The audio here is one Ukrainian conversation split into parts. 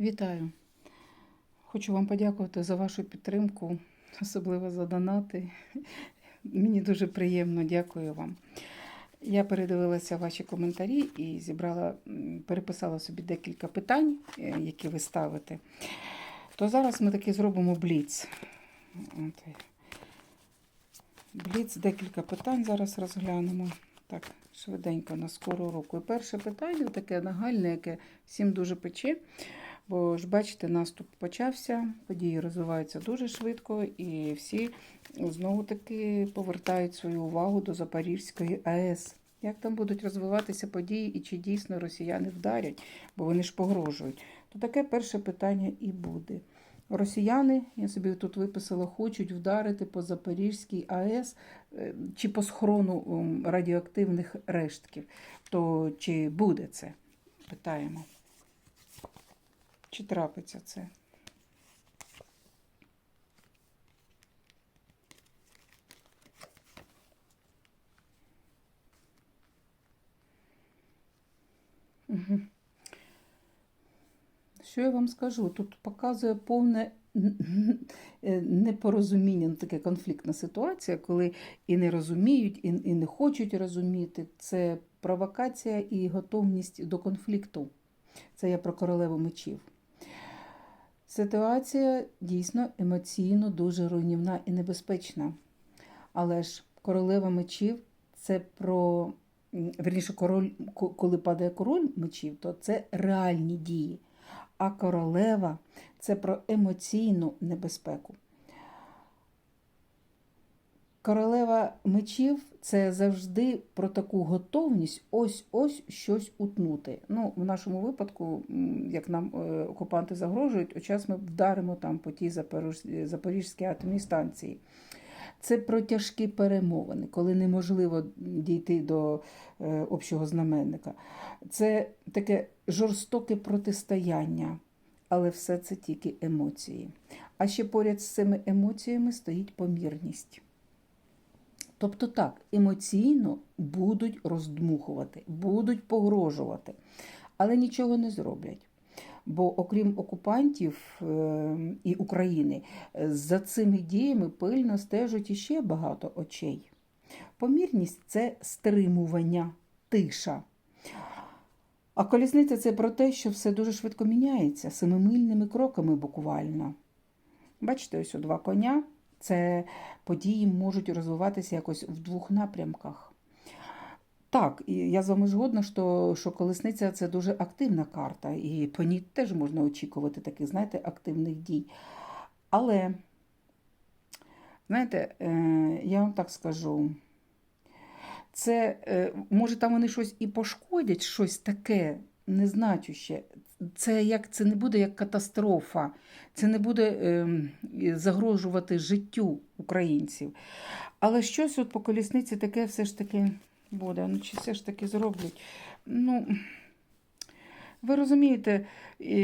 Вітаю! Хочу вам подякувати за вашу підтримку, особливо за донати. Мені дуже приємно, дякую вам. Я передивилася ваші коментарі і зібрала, переписала собі декілька питань, е, які ви ставите. То зараз ми таки зробимо бліц. Бліц, декілька питань зараз розглянемо. Так, швиденько на скору руку. І перше питання таке нагальне, яке всім дуже пече. Бо ж бачите, наступ почався, події розвиваються дуже швидко, і всі знову таки повертають свою увагу до Запорізької АЕС. Як там будуть розвиватися події і чи дійсно росіяни вдарять, бо вони ж погрожують. То таке перше питання і буде. Росіяни, я собі тут виписала, хочуть вдарити по Запорізькій АЕС е, чи по схорону радіоактивних рештків. То чи буде це? Питаємо. Чи трапиться це? Що я вам скажу? Тут показує повне е, непорозуміння, ну, таке конфліктна ситуація, коли і не розуміють, і, і не хочуть розуміти. Це провокація і готовність до конфлікту. Це я про королеву мечів. Ситуація дійсно емоційно дуже руйнівна і небезпечна. Але ж королева мечів це про. Верніше, король, коли падає король мечів, то це реальні дії. А королева це про емоційну небезпеку. Королева мечів це завжди про таку готовність ось-ось щось утнути. Ну, в нашому випадку, як нам е, окупанти загрожують, час ми вдаримо там по тій Запорізькій атомній станції. Це про тяжкі перемовини, коли неможливо дійти до е, общого знаменника. Це таке жорстоке протистояння, але все це тільки емоції. А ще поряд з цими емоціями стоїть помірність. Тобто так, емоційно будуть роздмухувати, будуть погрожувати, але нічого не зроблять. Бо окрім окупантів е, і України, за цими діями пильно стежать іще багато очей. Помірність це стримування, тиша. А колісниця це про те, що все дуже швидко міняється, семимильними кроками буквально. Бачите, ось у два коня. Це події можуть розвиватися якось в двох напрямках. Так, і я з вами згодна, що, що колесниця це дуже активна карта, і по ній теж можна очікувати таких, знаєте, активних дій. Але, знаєте, е, я вам так скажу, це, е, може, там вони щось і пошкодять, щось таке незначуще. Це як це не буде як катастрофа, це не буде е, загрожувати життю українців. Але щось от по колісниці таке все ж таки буде. Ну, чи все ж таки зроблять? Ну, ви розумієте,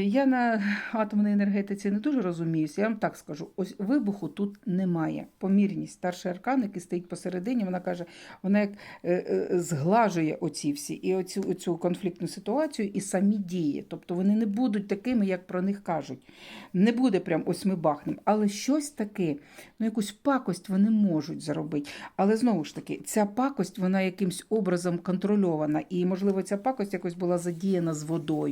я на атомній енергетиці не дуже розуміюся. Я вам так скажу: ось вибуху тут немає. Помірність. Старший аркан, який стоїть посередині, вона каже, вона як е, е, зглажує оці всі і оцю, оцю конфліктну ситуацію, і самі дії. Тобто вони не будуть такими, як про них кажуть. Не буде прям ось ми бахнемо, але щось таке, ну якусь пакость вони можуть зробити. Але знову ж таки, ця пакость вона якимсь образом контрольована, і можливо ця пакость якось була задіяна з водою.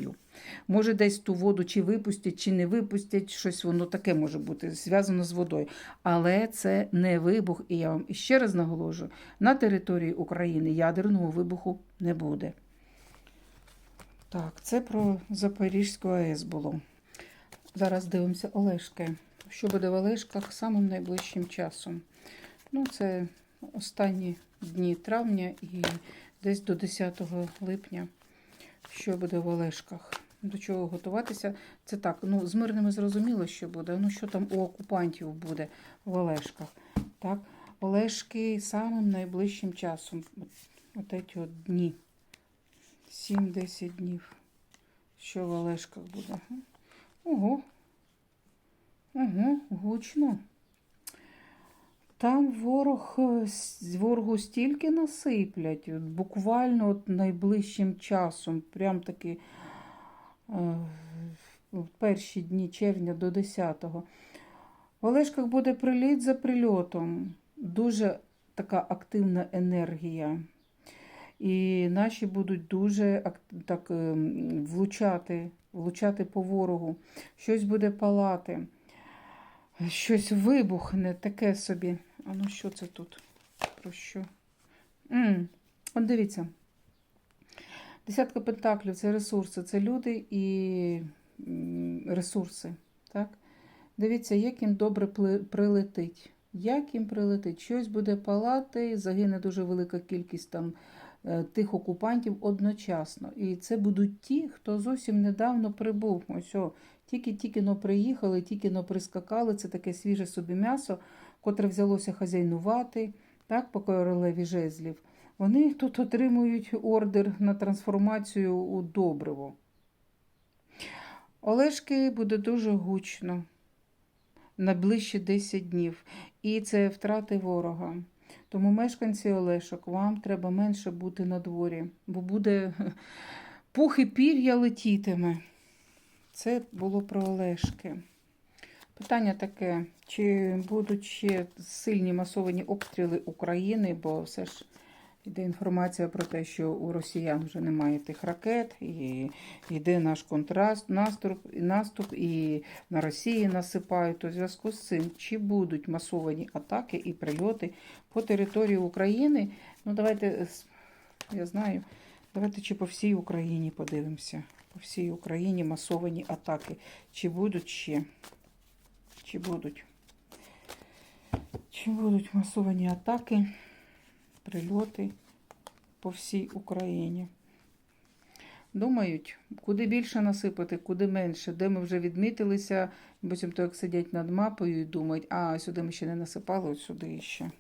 Може, десь ту воду чи випустять, чи не випустять, щось воно таке може бути зв'язано з водою. Але це не вибух, і я вам ще раз наголошую: на території України ядерного вибуху не буде. Так, це про Запорізьку АЕС було. Зараз дивимося Олешки. Що буде в Олешках самим найближчим часом? Ну, це останні дні травня і десь до 10 липня. Що буде в Олешках? До чого готуватися? Це так, ну, з мирними зрозуміло, що буде. Ну, що там у окупантів буде в Олешках? Так, Олешки самим найближчим часом. От, ці от дні. 7-10 днів. Що в Олешках буде? Ого. Ого, гучно. Там ворог, е, ворогу стільки насиплять, буквально от найближчим часом. Прям таки е, в перші дні червня до 10-го. В Олешках буде приліт за прильотом. Дуже така активна енергія. І наші будуть дуже так, ем, влучати, влучати по ворогу. Щось буде палати. Щось вибухне, таке собі. А ну що це тут? Про що? м От дивіться. Десятка пентаклів це ресурси, це люди і ресурси. Так? Дивіться, як їм добре прилетить. Як їм прилетить? Щось буде палати, загине дуже велика кількість там е, тих окупантів одночасно. І це будуть ті, хто зовсім недавно прибув. Ось тільки-тільки но приїхали, тільки но прискакали. Це таке свіже собі м'ясо, котре взялося хазяйнувати, так, по королеві жезлів. Вони тут отримують ордер на трансформацію у добриво. Олешки буде дуже гучно на ближче 10 днів. І це втрати ворога. Тому мешканці Олешок, вам треба менше бути на дворі, бо буде пух і пір'я летітиме. Це було про Олешки. Питання таке: чи будуть ще сильні масовані обстріли України, бо все ж йде інформація про те, що у росіян вже немає тих ракет, і йде наш контраст, наступ, наступ, і на Росії насипають. В зв'язку з цим, чи будуть масовані атаки і прильоти по території України? Ну, давайте, я знаю, давайте чи по всій Україні подивимося. По всій Україні масовані атаки. Чи будуть ще? Чи будуть? Чи будуть масовані атаки, прильоти по всій Україні? Думають, куди більше насипати, куди менше, де ми вже відмітилися, потім то як сидять над мапою і думають, а сюди ми ще не насипали, от сюди ще.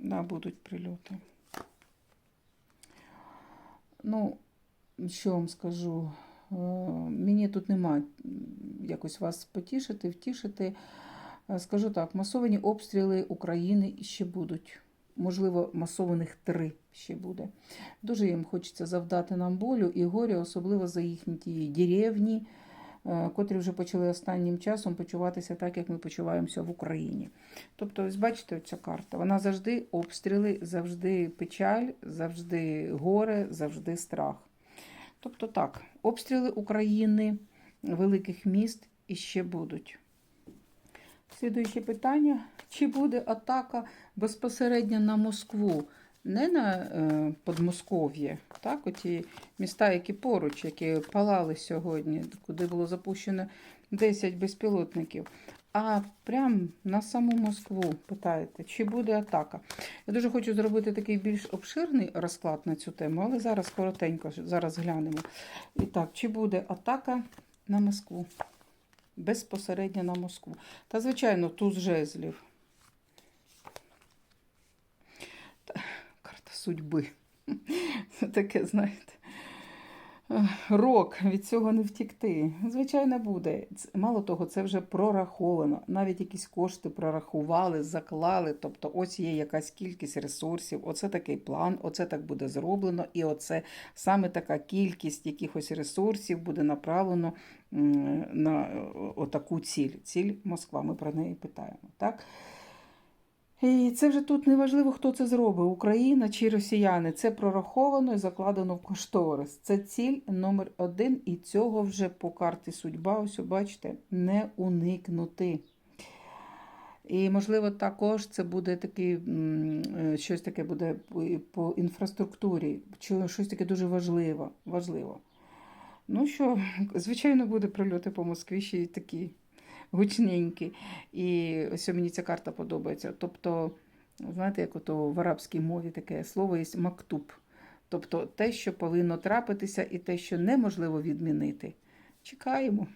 Да, будуть прильоти. Ну, що вам скажу? Мені тут нема якось вас потішити, втішити. Е, Скажу так, масовані обстріли України ще будуть. Можливо, масованих три ще буде. Дуже їм хочеться завдати нам болю і горя, особливо за їхні ті деревні, е, котрі вже почали останнім часом почуватися так, як ми почуваємося в Україні. Тобто, ось бачите, ця карта. Вона завжди обстріли, завжди печаль, завжди горе, завжди страх. Тобто так, обстріли України, великих міст іще будуть. Слідуюче питання: чи буде атака безпосередньо на Москву? Не на е, Подмосков'я, так, оті міста, які поруч, які палали сьогодні, куди було запущено 10 безпілотників, а прям на саму Москву питаєте, чи буде атака? Я дуже хочу зробити такий більш обширний розклад на цю тему, але зараз коротенько, зараз глянемо. І так, чи буде атака на Москву? Безпосередньо на Москву. Та, звичайно, туз жезлів. Та, карта судьби. Це таке, знаєте. Рок, від цього не втікти. Звичайно, буде. Мало того, це вже прораховано. Навіть якісь кошти прорахували, заклали. Тобто, ось є якась кількість ресурсів, оце такий план, оце так буде зроблено, і оце саме така кількість якихось ресурсів буде направлено на отаку ціль. Ціль Москва. Ми про неї питаємо. Так? І це вже тут не важливо, хто це зробив, Україна чи росіяни. Це прораховано і закладено в кошторис. Це ціль номер один, і цього вже по карті судьба, ось бачите, не уникнути. І, можливо, також це буде такий, е, щось таке буде по- інфраструктурі, щось таке дуже важливо. важливо. Ну що, звичайно, буде прильоти по Москві ще й такі гучненькі. І ось мені ця карта подобається. Тобто, знаєте, як ото в арабській мові таке слово є мактуб. Тобто те, що повинно трапитися, і те, що неможливо відмінити. Чекаємо.